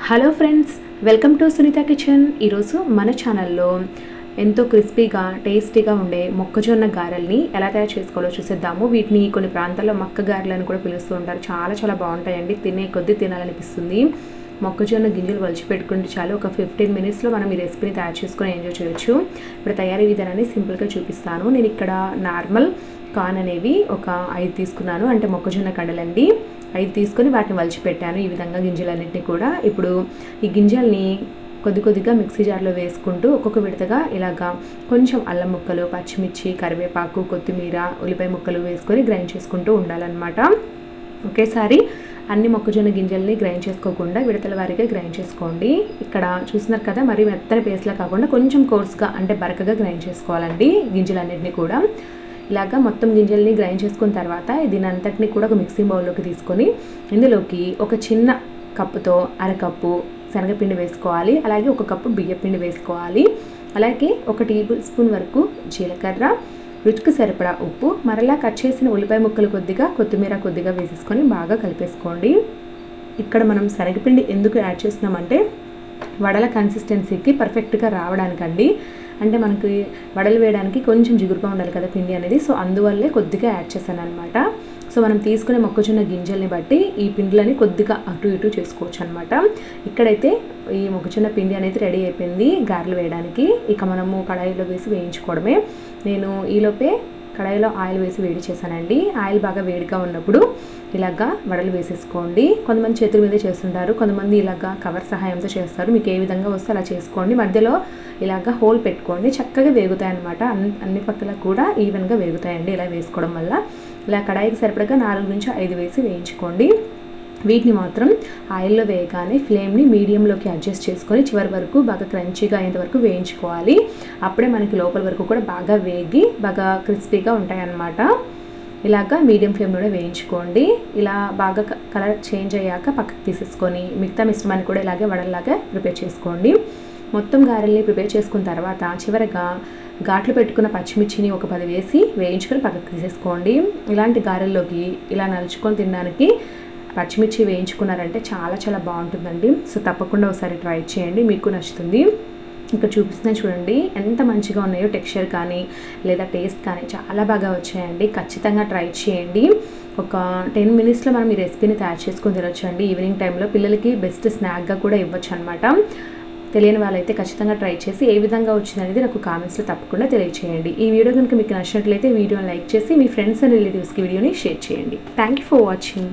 Hello friends welcome to Sunitha kitchen ఈరోజు మన ఛానల్లో ఎంతో క్రిస్పీగా టేస్టీగా ఉండే మొక్కజొన్న గారెల్ని ఎలా తయారు చేసుకోవాలో చూసేద్దాము. వీటిని కొన్ని ప్రాంతాల్లో మక్క గారెలు అని కూడా పిలుస్తూ ఉంటారు. చాలా చాలా బాగుంటాయండి. తినే కొద్దీ తినాలనిపిస్తుంది. మొక్కజొన్న గింజలు వలిచి పెట్టుకుంటే చాలు. ఒక ఫిఫ్టీన్ మినిట్స్లో మనం ఈ రెసిపీని తయారు చేసుకొని ఎంజాయ్ చేయొచ్చు. ఇప్పుడు తయారీ విధానాన్ని సింపుల్గా చూపిస్తాను. నేను ఇక్కడ నార్మల్ కాన్ అనేవి ఒక ఐదు తీసుకున్నాను. అంటే మొక్కజొన్న కండలండి. ఐదు తీసుకొని వాటిని వలిచి పెట్టాను ఈ విధంగా గింజలన్నింటినీ కూడా. ఇప్పుడు ఈ గింజల్ని కొద్ది కొద్దిగా మిక్సీ జార్లో వేసుకుంటూ ఒక్కొక్క విడతగా ఇలాగా కొంచెం అల్లం ముక్కలు పచ్చిమిర్చి కరివేపాకు కొత్తిమీర ఉల్లిపాయ ముక్కలు వేసుకొని గ్రైండ్ చేసుకుంటూ ఉండాలన్నమాట. ఒకేసారి అన్ని మొక్కజొన్న గింజల్ని గ్రైండ్ చేసుకోకుండా విడతల వారిగా గ్రైండ్ చేసుకోండి. ఇక్కడ చూస్తున్నారు కదా మరి మెత్తని పేస్ట్లా కాకుండా కొంచెం కోర్స్గా అంటే బరకగా గ్రైండ్ చేసుకోవాలండి గింజలన్నింటినీ కూడా. ఇలాగా మొత్తం గింజల్ని గ్రైండ్ చేసుకున్న తర్వాత దీని అంతటిని కూడా ఒక మిక్సింగ్ బౌల్లోకి తీసుకొని ఇందులోకి ఒక చిన్న కప్పుతో అరకప్పు శనగపిండి వేసుకోవాలి. అలాగే ఒక కప్పు బియ్యపిండి వేసుకోవాలి. అలాగే ఒక టేబుల్ స్పూన్ వరకు జీలకర్ర రుచికి సరిపడా ఉప్పు మరలా కట్ చేసిన ఉల్లిపాయ ముక్కలు కొద్దిగా కొత్తిమీర కొద్దిగా వేసేసుకొని బాగా కలిపేసుకోండి. ఇక్కడ మనం శనగపిండి ఎందుకు యాడ్ చేస్తున్నామంటే వడల కన్సిస్టెన్సీకి పర్ఫెక్ట్గా రావడానికండి. అంటే మనకి వడలు వేయడానికి కొంచెం జిగురుగా ఉండాలి కదా పిండి అనేది. సో అందువల్లే కొద్దిగా యాడ్ చేశాను అనమాట సో మనం తీసుకునే మొక్కజొన్న గింజల్ని బట్టి ఈ పిండిలని కొద్దిగా అటు ఇటు చేసుకోవచ్చు అనమాట ఇక్కడైతే ఈ మొక్కజొన్న పిండి అనేది రెడీ అయిపోయింది గారెలు వేయడానికి. ఇక మనము కడాయిలో వేసి వేయించుకోవడమే. నేను ఈలోపే కడాయిలో ఆయిల్ వేసి వేడి చేశానండి. ఆయిల్ బాగా వేడిగా ఉన్నప్పుడు ఇలాగా వడలు వేసేసుకోండి. కొంతమంది చేతుల మీద చేస్తుంటారు. కొంతమంది ఇలాగా కవర్ సహాయంతో చేస్తారు. మీకు ఏ విధంగా వస్తే అలా చేసుకోండి. మధ్యలో ఇలాగా హోల్ పెట్టుకోండి. చక్కగా వేగుతాయి అనమాట అన్ని అన్ని పక్కల కూడా ఈవెన్గా వేగుతాయండి ఇలా వేసుకోవడం వల్ల. ఇలా కడాయికి సరిపడగా నాలుగు నుంచి ఐదు వేసి వేయించుకోండి. వీటిని మాత్రం ఆయిల్లో వేయగానే ఫ్లేమ్ని మీడియంలోకి అడ్జస్ట్ చేసుకొని చివరి వరకు బాగా క్రంచీగా అయ్యేంత వరకు వేయించుకోవాలి. అప్పుడే మనకి లోపల వరకు కూడా బాగా వేగి బాగా క్రిస్పీగా ఉంటాయన్నమాట. ఇలాగా మీడియం ఫ్లేమ్లోనే వేయించుకోండి. ఇలా బాగా కలర్ చేంజ్ అయ్యాక పక్కకు తీసేసుకొని మిగతా మిశ్రమాన్ని కూడా ఇలాగే వడల్లాగా ప్రిపేర్ చేసుకోండి. మొత్తం గారెల్ని ప్రిపేర్ చేసుకున్న తర్వాత చివరగా ఘాట్లు పెట్టుకున్న పచ్చిమిర్చిని ఒక పది వేసి వేయించుకొని పక్కకు తీసేసుకోండి. ఇలాంటి గారెల్లోకి ఇలా నలుచుకొని తినడానికి పచ్చిమిర్చి వేయించుకున్నారంటే చాలా చాలా బాగుంటుందండి. సో తప్పకుండా ఒకసారి ట్రై చేయండి మీకు నచ్చుతుంది. ఇంకా చూపిస్తున్నా చూడండి ఎంత మంచిగా ఉన్నాయో టెక్స్చర్ కానీ లేదా టేస్ట్ కానీ చాలా బాగా వచ్చాయండి. ఖచ్చితంగా ట్రై చేయండి. ఒక టెన్ మినిట్స్లో మనం ఈ రెసిపీని తయారు చేసుకొని తినొచ్చండి. ఈవినింగ్ టైంలో పిల్లలకి బెస్ట్ స్నాక్గా కూడా ఇవ్వచ్చు అనమాట తెలియని వాళ్ళైతే ఖచ్చితంగా ట్రై చేసి ఏ విధంగా వచ్చిందనేది నాకు కామెంట్స్లో తప్పకుండా తెలియచేయండి. ఈ వీడియో కనుక మీకు నచ్చినట్లయితే వీడియోని లైక్ చేసి మీ ఫ్రెండ్స్ అండ్ రిలేటివ్స్కి వీడియోని షేర్ చేయండి. Thank you for watching.